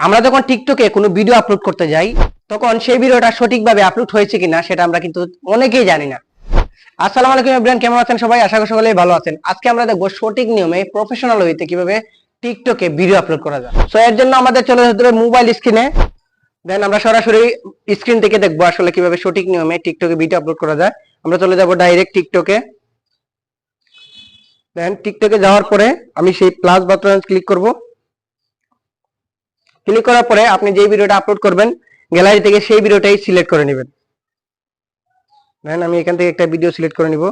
আমরা যখন টিকটকে কোনো ভিডিও আপলোড করতে যাই, তখন সেই ভিডিওটা সঠিকভাবে আপলোড হয়েছে কিনা সেটা আমরা কিন্তু অনেকেই জানি না। আসসালামু আলাইকুম এভরিওয়ান কেমন আছেন সবাই? আশা করি সকলেই ভালো আছেন। আজকে আমরা দেখব সঠিক নিয়মে প্রফেশনাল হইতে কীভাবে টিকটকে ভিডিও আপলোড করা যায়। সো এর জন্য আমাদের চলে যেতে হবে মোবাইল স্ক্রিনে দেন আমরা সরাসরি স্ক্রিন থেকে দেখব আসলে কীভাবে সঠিক নিয়মে টিকটকে ভিডিও আপলোড করা যায়। আমরা চলে যাব ডাইরেক্ট টিকটকে দেন টিকটকে যাওয়ার পরে আমি সেই প্লাস বাটনে ক্লিক করব। ক্লিক করার পরে আপনি যে ভিডিওটা আপলোড করবেন গ্যালারি থেকে সেই ভিডিওটাই সিলেক্ট করে নেবেন। দেন আমি এখান থেকে একটা ভিডিও সিলেক্ট করে নিব।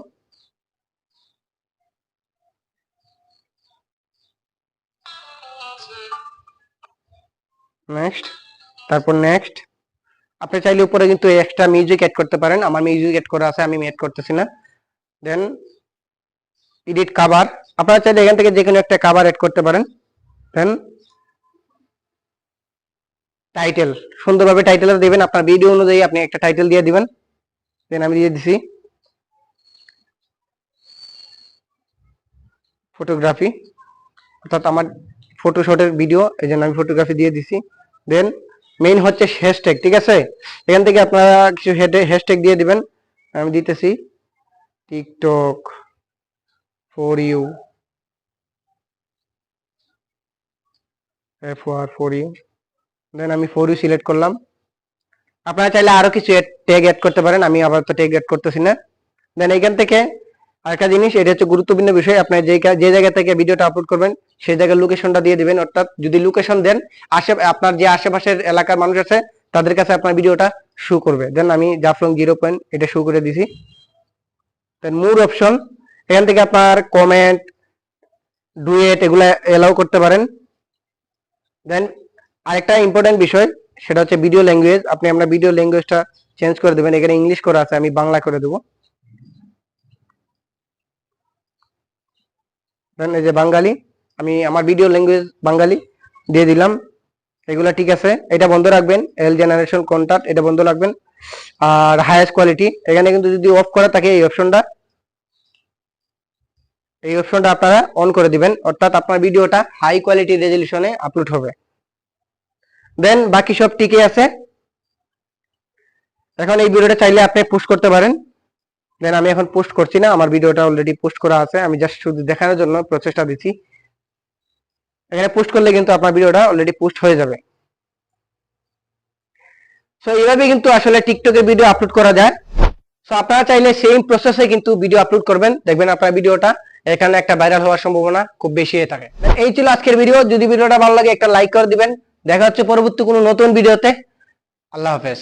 নেক্সট তারপর নেক্সট আপনি চাইলে উপরে কিন্তু এক্সট্রা মিউজিক অ্যাড করতে পারেন। আমার মিউজিক অ্যাড করা আছে, আমি অ্যাড করতেছি না। দেন এডিট কাভার আপনারা চাইলে এখান থেকে যে কোনো একটা কাভার অ্যাড করতে পারেন। দেন টাইটেল সুন্দরভাবে টাইটেল দেবেন। আপনার ভিডিও অনুযায়ী আপনি একটা টাইটেল দিয়ে দিবেন। দেন আমি দিয়ে দিছি ফটোগ্রাফি অর্থাৎ আমার ফটোশটের ভিডিও এই জন্য আমি ফটোগ্রাফি দিয়ে দিছি। দেন মেইন হচ্ছে হ্যাশট্যাগ ঠিক আছে? এখান থেকে আপনারা কিছু হেডে হ্যাশট্যাগ দিয়ে দিবেন। আমি দিতেছি TikTok for you F R for you then আমি ফোর ইউ সিলেক্ট করলাম। আপনারা চাইলে আরও কিছু ট্যাগ অ্যাড করতে পারেন, আমি আবার তো ট্যাগ অ্যাড করতেছি না। দেন এখান থেকে আরেকটা জিনিস, এটা হচ্ছে গুরুত্বপূর্ণ বিষয় আপনি যে যে জায়গা থেকে ভিডিওটা আপলোড করবেন, সেই জায়গার লোকেশনটা দিয়ে দিবেন। অর্থাৎ যদি লোকেশন দেন, আশে, আপনার যে আশেপাশের এলাকার মানুষ আছে, তাদের কাছে আপনার ভিডিওটা শু করবে। দেন আমি জাফলং জিরো পয়েন্ট এটা শু করে দিছি। দেন মোর অপশন এখান থেকে আপনার কমেন্ট ডুয়েট এগুলা এলাও করতে পারেন। দেন আরেকটা ইম্পর্টেন্ট বিষয়, সেটা হচ্ছে ভিডিও ল্যাঙ্গুয়েজ আপনি আমরা ভিডিও ল্যাঙ্গুয়েজটা চেঞ্জ করে দেবেন। এখানে ইংলিশ করা আছে, আমি বাংলা করে দেবো। এই যে বাঙালি, আমি আমার ভিডিও ল্যাঙ্গুয়েজ বাঙালি দিয়ে দিলাম। এগুলা ঠিক আছে। এটা বন্ধ রাখবেন। এল জেনারেশন কন্টাক্ট এটা বন্ধ রাখবেন। আর হায়েস্ট কোয়ালিটি এখানে কিন্তু যদি অফ করা থাকে এই অপশনটা এই অপশনটা আপনারা অন করে দিবেন। অর্থাৎ আপনার ভিডিওটা হাই কোয়ালিটি রেজলিউশনে আপলোড হবে। দেন বাকি সব ঠিকই আছে। এখন এই ভিডিওটা চাইলে আপনি পোস্ট করতে পারেন। দেন আমি এখন পোস্ট করছি না, আমার ভিডিওটা অলরেডি পোস্ট করা আছে। আমি জাস্ট শুধু দেখানোর জন্য প্রচেষ্টা দিচ্ছি। এখানে পোস্ট করলে কিন্তু আপনার ভিডিওটা অলরেডি পোস্ট হয়ে যাবে। সো এইভাবে কিন্তু আসলে টিকটকে ভিডিও আপলোড করা যায়। সো আপনারা চাইলে সেম প্রসেসে কিন্তু ভিডিও আপলোড করবেন। দেখবেন আপনার ভিডিওটা এখানে একটা ভাইরাল হওয়ার সম্ভাবনা খুব বেশি হয়ে থাকে। এই ছিল আজকের ভিডিও যদি ভিডিওটা ভালো লাগে একটা লাইক করে দিবেন। দেখা হচ্ছে পরবর্তী কোনো নতুন ভিডিওতে। আল্লাহ হাফেজ।